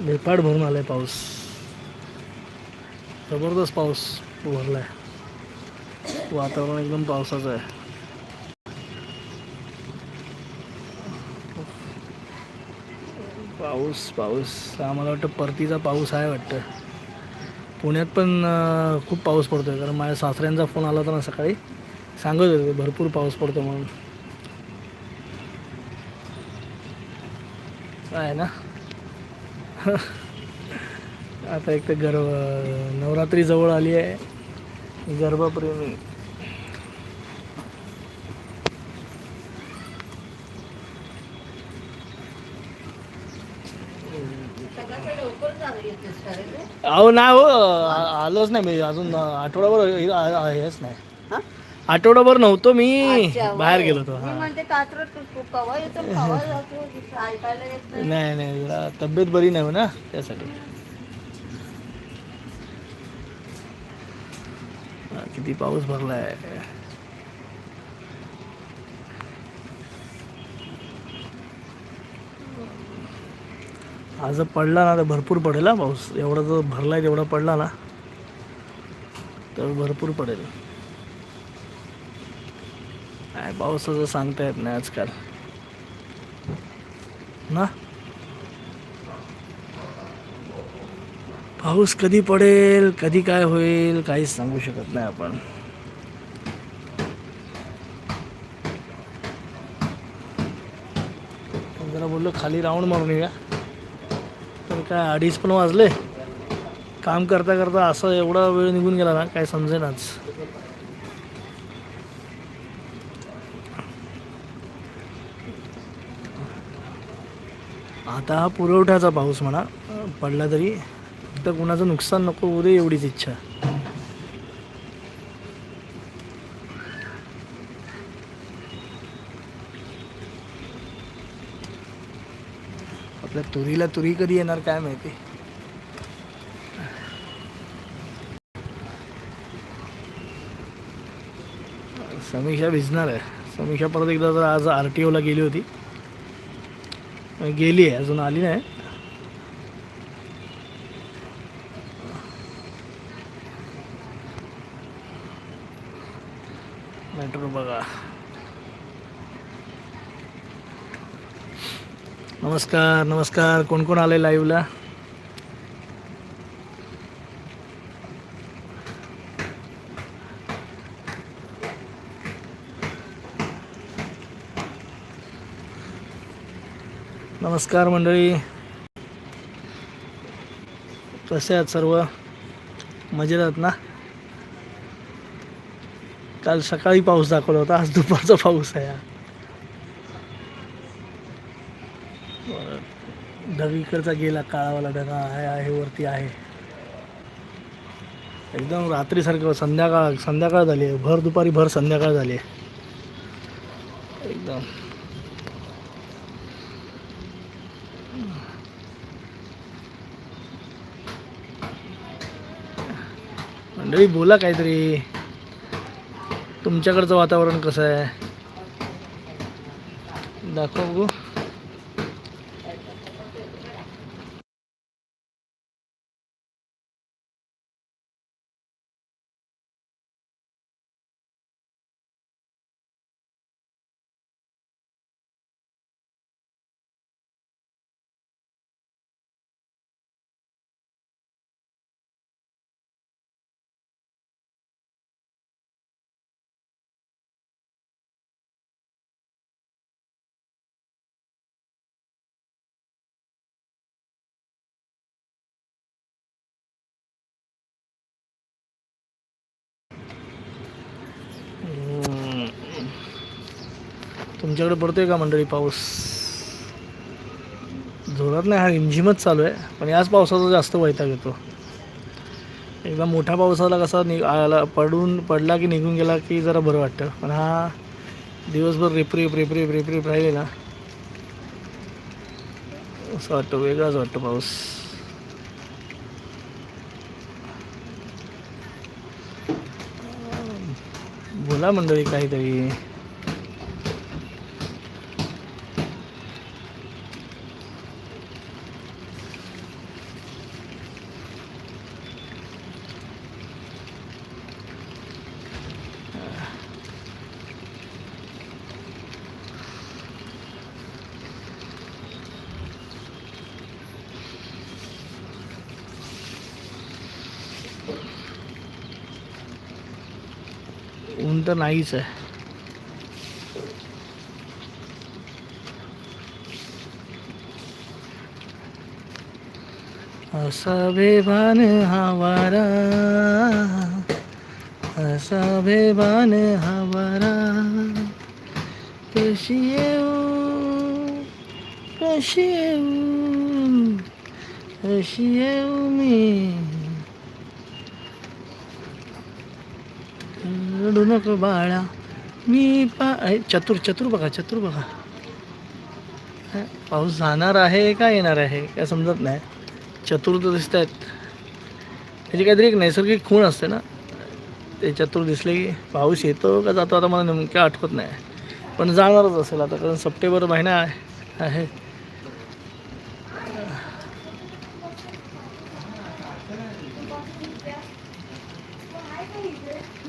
बेपाड भरून आलाय पाऊस. जबरदस्त पाऊस भरलाय. वातावरण एकदम पावसाचं आहे. पाऊस पाऊस. आम्हाला वाटतं परतीचा पाऊस आहे वाटतं. पुण्यात पण खूप पाऊस पडतो आहे कारण माझ्या सासऱ्यांचा फोन आला होता ना सकाळी. सांगत होते भरपूर पाऊस पडतो म्हणून. आहे ना? आता एक तर गर्व नवरात्री जवळ आली आहे. गर्भप्रेमी. अहो नाही हो आ- आलोच नाही मी. अजून आठवडाभर हेच नाही. आठवडाभर नव्हतो मी बाहेर. गेलो होतो. हा. नाही. नाही जरा तब्येत बरी नाही हो ना त्यासाठी. किती पाऊस भरलाय. आज पडला ना तर भरपूर पडेल हा पाऊस. एवढा जो भरलाय तेवढा पडला ना तर भरपूर पडेल. काय पावसाचं सांगता येत नाही आजकाल. ना? पाऊस कधी पडेल कधी काय होईल काहीच सांगू शकत नाही आपण. जरा बोललो खाली राऊंड मारून येऊया. तर काय अडीच पण वाजले. काम करता करता असं एवढा वेळ निघून गेला ना काय समजेनाच. आता हा पुरवठ्याचा पाऊस म्हणा पडला तरी फक्त कुणाचं नुकसान नको होऊ दे एवढीच इच्छा. आपल्या तुरीला तुरी कधी येणार काय माहिती? समीक्षा भिजणार आहे. समीक्षा परत एकदा जर आज आर टी ओला गेली होती गेली आहे अजून आली नाही. मेट्रो बघा. नमस्कार नमस्कार. कोण कोण आले लाईव्हला नमस्कार मंडळी. कसे आहात सर्व? मजेत आहात ना? काल सकाळी पाऊस दाखवला होता आज दुपारचा पाऊस आहे हा. गेला काळावाला ढगा आहे आहे वरती आहे. एकदम रात्रीसारखं संध्याकाळ संध्याकाळ झाली आहे. भर दुपारी भर संध्याकाळ झाली आहे. एकदम. मंडळी बोला काहीतरी. तुमच्याकडचं वातावरण कसं आहे? दाखव गो तुमच्याकडे पडतोय का मंडळी पाऊस? जोरात नाही हा रिमझिमच चालू आहे. पण याच पावसाचा जास्त वैताग येतो. एकदा मोठा पावसाला कसा नि आला पडून पडला की निघून गेला की जरा बरं वाटतं. पण हा दिवसभर रेपरेप रेपरेप रेपरेप राहिलेला. असं वाटतं वेगळाच वाटतं पाऊस. बोला मंडळी काहीतरी. तर नाहीच आहे. असा बेभान हा वारा असा बेभान हा वारा कशी येऊ कशी येऊ कशी येऊ मी? रडू नको बाळा. मी पा चतुर चतुर बघा चतुर बघा. पाऊस जाणार आहे का येणार आहे? काय समजत नाही. चतुर तर दिसत आहेत त्याची काहीतरी एक नैसर्गिक खूण असते ना. ते चतुर दिसले की पाऊस येतो का जातो आता मला नेमकं आठवत नाही. पण जाणारच असेल आता कारण सप्टेंबर महिना आहे.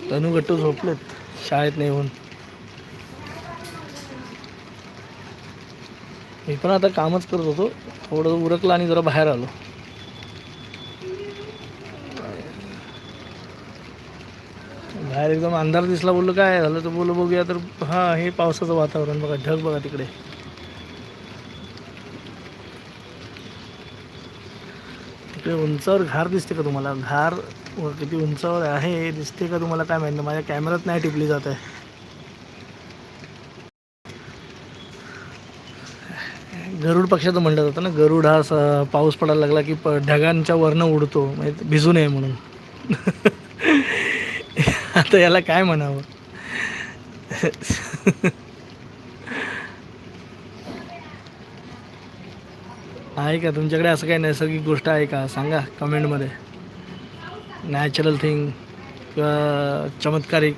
तनू गट्टू झोपलेत. शाळेत नाही येऊन मी पण आता कामच करत होतो. थोडं उरकलं आणि जरा बाहेर आलो. बाहेर एकदम अंधार दिसला. बोललो काय झालं? तर बोललो बघूया तर. हा हे पावसाचं वातावरण बघा ढग बघा तिकडे. तिकडे उंचावर घार दिसते का तुम्हाला? घार व किती उंचावर आहे. दिसते का तुम्हाला काय माहिती माझ्या कॅमेरात नाही टिपली जात आहे. गरुड पक्षाचं म्हणलं जातं ना. गरुड हा असा पाऊस पडायला लागला की प ढगांच्या वरनं उडतो. म्हणजे भिजू नये म्हणून. आता याला काय म्हणावं? आहे का? तुमच्याकडे असं काही नैसर्गिक गोष्ट आहे का? सांगा कमेंटमध्ये. नॅचरल थिंग किंवा चमत्कारिक.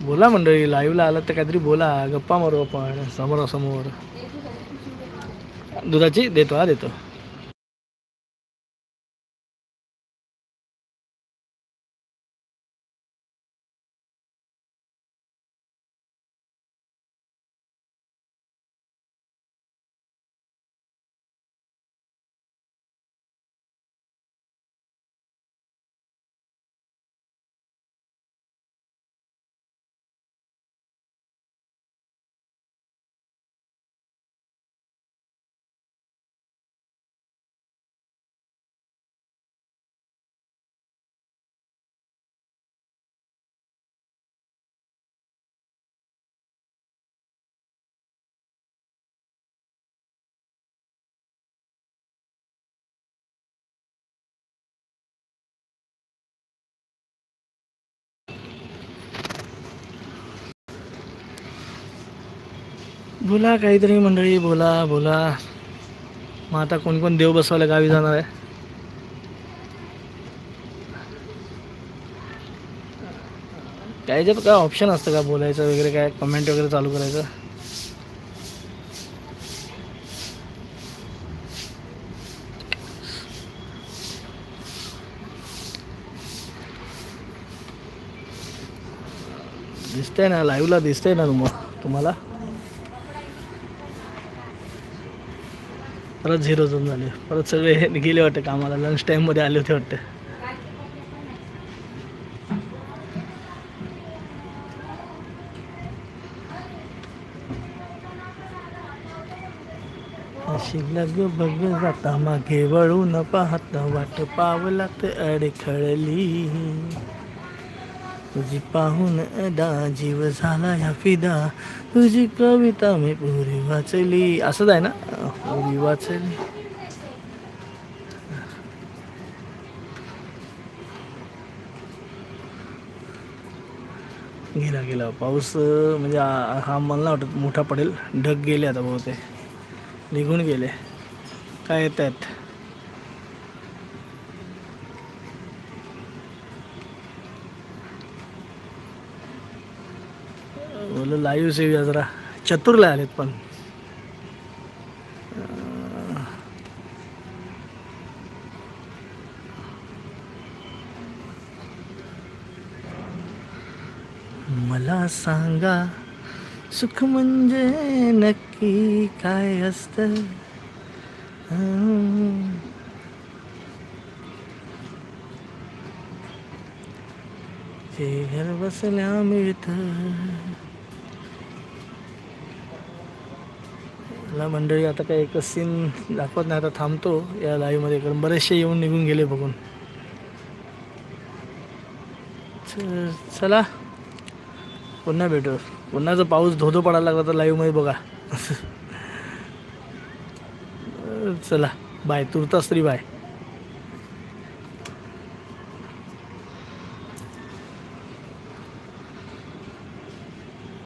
बोला मंडळी लाईव्हला आलात तर काहीतरी बोला. गप्पा मारू आपण समोरासमोर. दुधाची देतो हा देतो. बोला काहीतरी मंडळी बोला बोला. मग आता कोण कोण देव बसवायला गावी जाणार आहे? काय काय ऑप्शन असतं का बोलायचं वगैरे काय कमेंट वगैरे चालू करायचं? दिसतंय ना लाईव्हला दिसतंय ना तुम तुम्हाला? परत झिरो झोन झाले. परत सगळे गेले वाटते कामाला. लंच टाईममध्ये आले होते वाटते. अशी लग बग जाता. मागे वळून पाहता. वाट पावलात अडखळली. तुझी पाहून अदा जीव झाला या फिदा. तुझी कविता मी पुरी वाचली. असंच आहे ना? पुरी वाचली. गेला गेला. पाऊस म्हणजे हा मला नाही वाटत मोठा पडेल. ढग गेले आता बहुतेक. निघून गेले. काय येत आहेत? बोल लाईव्ह सेव्ह जरा. चतुरला आलेत पण. मला सांगा सुख म्हणजे नक्की काय असतं? ते घर बसल्या मिळतं. मला मंडळी आता काय एकच सीन दाखवत नाही आता थांबतो या लाईव्हमध्ये कारण बरेचसे येऊन निघून गेले बघून. चला पुन्हा भेटू. पुन्हा जर पाऊस धोधो पडायला लागला तर लाईव्हमध्ये बघा. चला. बाय तुर्तास तरी बाय